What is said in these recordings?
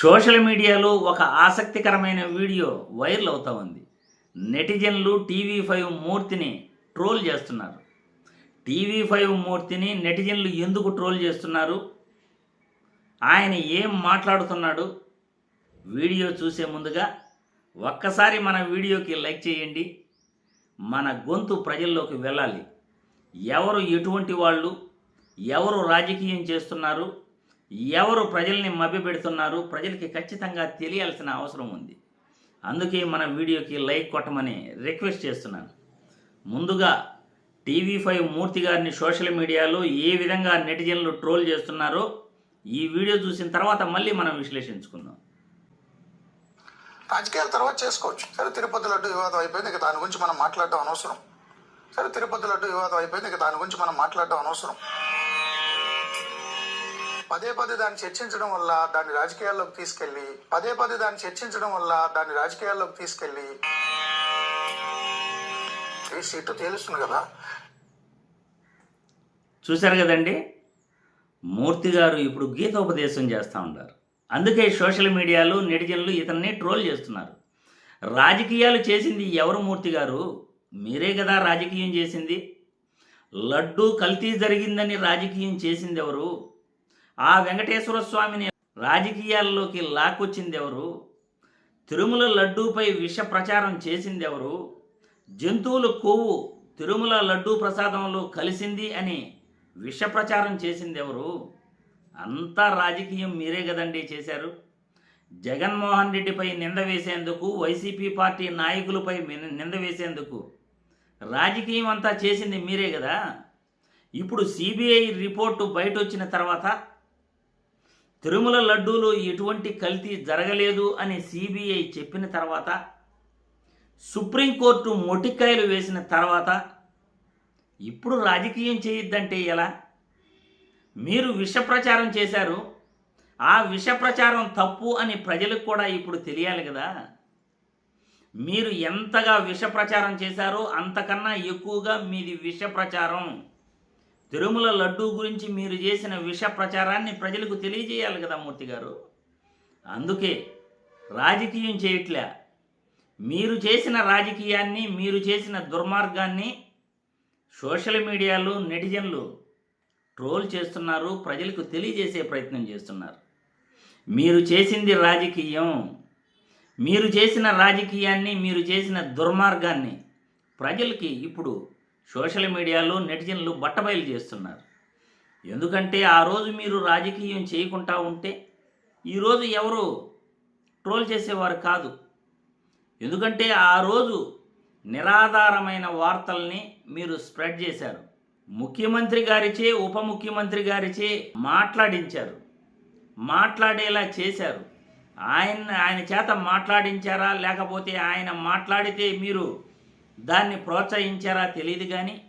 Social మీడియాలో ఒక ఆసక్తికరమైన వీడియో వైరల్ అవుతా ఉంది. నెటిజన్లు టీవీ ఫైవ్ మూర్తిని ట్రోల్ చేస్తున్నారు. టీవీ ఫైవ్ మూర్తిని నెటిజన్లు ఎందుకు ట్రోల్ చేస్తున్నారు? ఆయన ఏం మాట్లాడుతున్నాడు? వీడియో చూసే ముందుగా ఒక్కసారి మన వీడియోకి లైక్ చేయండి. మన గొంతు ప్రజల్లోకి వెళ్ళాలి. ఎవరు ఎటువంటి వాళ్ళు? ఎవరు రాజకీయం చేస్తున్నారు? ఎవరు ప్రజల్ని మభ్యపెడుతున్నారు ప్రజలకి ఖచ్చితంగా తెలియాల్సిన అవసరం ఉంది. అందుకే మన వీడియోకి లైక్ కొట్టమని రిక్వెస్ట్ చేస్తున్నాను. ముందుగా టీవీ ఫైవ్ మూర్తి గారిని సోషల్ మీడియాలో ఏ విధంగా నెటిజన్లు ట్రోల్ చేస్తున్నారో ఈ వీడియో చూసిన తర్వాత మళ్ళీ మనం విశ్లేషించుకుందాం. రాజకీయాల తర్వాత చేసుకోవచ్చు. సరే తిరుపతి లడ్డు వివాదం అయిపోయింది ఇక దాని గురించి మనం మాట్లాడడం అనవసరం. సరే తిరుపతి లడ్డు వివాదం అయిపోయింది ఇక దాని గురించి మనం మాట్లాడడం అనవసరం. పదే పదే దాన్ని చర్చించడం వల్ల దాన్ని రాజకీయాల్లోకి తీసుకెళ్ళి పదే పదే దాన్ని చర్చించడం వల్ల దాన్ని రాజకీయాల్లోకి తీసుకెళ్ళి ఈ సీటు తేలుస్తుంది కదా? చూశారు కదండి? మూర్తి గారు ఇప్పుడు గీతోపదేశం చేస్తూ ఉంటారు అందుకే సోషల్ మీడియాలో నెటిజన్లు ఇతన్ని ట్రోల్ చేస్తున్నారు. రాజకీయాలు చేసింది ఎవరు మూర్తి గారు? మీరే కదా రాజకీయం చేసింది. లడ్డు కల్తీ జరిగిందని రాజకీయం చేసింది ఎవరు? ఆ వెంకటేశ్వర స్వామిని రాజకీయాల్లోకి లాక్కొచ్చింది ఎవరు తిరుమల లడ్డూపై విష ప్రచారం చేసింది ఎవరు జంతువుల కొవ్వు తిరుమల లడ్డూ ప్రసాదంలో కలిసింది అని విష ప్రచారం చేసింది ఎవరు అంతా రాజకీయం మీరే కదండి చేశారు. జగన్మోహన్ రెడ్డిపై నింద వేసేందుకు వైసీపీ పార్టీ నాయకులపై నింద వేసేందుకు రాజకీయం అంతా చేసింది మీరే కదా? ఇప్పుడు సిబిఐ రిపోర్టు బయట వచ్చిన తర్వాత తిరుమల లడ్డూలో ఎటువంటి కల్తీ జరగలేదు అని సిబిఐ చెప్పిన తర్వాత సుప్రీంకోర్టు మొటికాయలు వేసిన తర్వాత ఇప్పుడు రాజకీయం చేయొద్దంటే ఎలా? మీరు విష ప్రచారం చేశారు. ఆ విష ప్రచారం తప్పు అని ప్రజలకు కూడా ఇప్పుడు తెలియాలి కదా. మీరు ఎంతగా విష ప్రచారం చేశారో అంతకన్నా ఎక్కువగా మీది విష ప్రచారం. తిరుమల లడ్డూ గురించి మీరు చేసిన విష ప్రచారాన్ని ప్రజలకు తెలియజేయాలి కదా మూర్తి గారు. అందుకే రాజకీయం చేయట్లే. మీరు చేసిన రాజకీయాన్ని మీరు చేసిన దుర్మార్గాన్ని సోషల్ మీడియాలో నెటిజన్లు ట్రోల్ చేస్తున్నారు ప్రజలకు తెలియజేసే ప్రయత్నం చేస్తున్నారు. మీరు చేసింది రాజకీయం మీరు చేసిన రాజకీయాన్ని మీరు చేసిన దుర్మార్గాన్ని ప్రజలకి ఇప్పుడు సోషల్ మీడియాలో నెటిజన్లు బట్టబయలు చేస్తున్నారు. ఎందుకంటే ఆ రోజు మీరు రాజకీయం చేయకుండా ఉంటే ఈరోజు ఎవరు ట్రోల్ చేసేవారు కాదు. ఎందుకంటే ఆ రోజు నిరాధారమైన వార్తల్ని మీరు స్ప్రెడ్ చేశారు. ముఖ్యమంత్రి గారిచే ఉప ముఖ్యమంత్రి గారిచే మాట్లాడించారు. మాట్లాడేలా చేశారు. ఆయన ఆయన చేత మాట్లాడించారా? లేకపోతే ఆయన మాట్లాడితే మీరు దాన్ని ప్రోత్సహించారా తెలియదు కానీ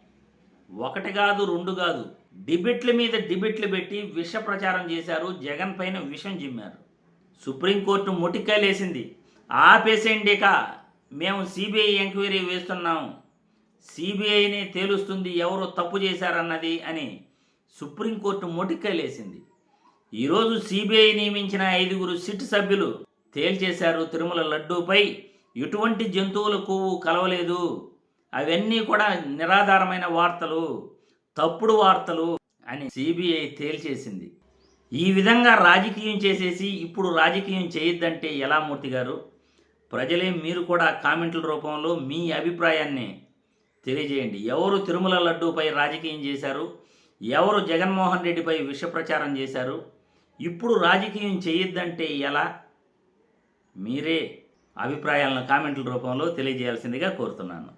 ఒకటి కాదు రెండు కాదు డిబిట్ల మీద డిబిట్లు పెట్టి విష ప్రచారం చేశారు జగన్ పైన విషం జిమ్మారు సుప్రీంకోర్టు మొటికాయలేసింది ఆపేసేయండి ఇక మేము సిబిఐ ఎంక్వైరీ వేస్తున్నాం. సిబిఐని తేలుస్తుంది ఎవరు తప్పు చేశారన్నది అని సుప్రీంకోర్టు మొటికాయలేసింది ఈరోజు సిబిఐ నియమించిన ఐదుగురు సిట్ సభ్యులు తేల్చేశారు తిరుమల లడ్డూపై. ఎటువంటి జంతువుల కొవ్వు కలవలేదు. అవన్నీ కూడా నిరాధారమైన వార్తలు తప్పుడు వార్తలు అని సిబిఐ తేల్చేసింది. ఈ విధంగా రాజకీయం చేసేసి ఇప్పుడు రాజకీయం చేయొద్దంటే ఎలా మూర్తి గారు? ప్రజలే మీరు కూడా కామెంట్ల రూపంలో మీ అభిప్రాయాన్ని తెలియజేయండి. ఎవరు తిరుమల లడ్డూపై రాజకీయం చేశారు? ఎవరు జగన్మోహన్ రెడ్డిపై విష ప్రచారం చేశారు? ఇప్పుడు రాజకీయం చేయొద్దంటే ఎలా? మీరే అభిప్రాయాలను కామెంట్ల రూపంలో తెలియజేయాల్సిందిగా కోరుతున్నాను.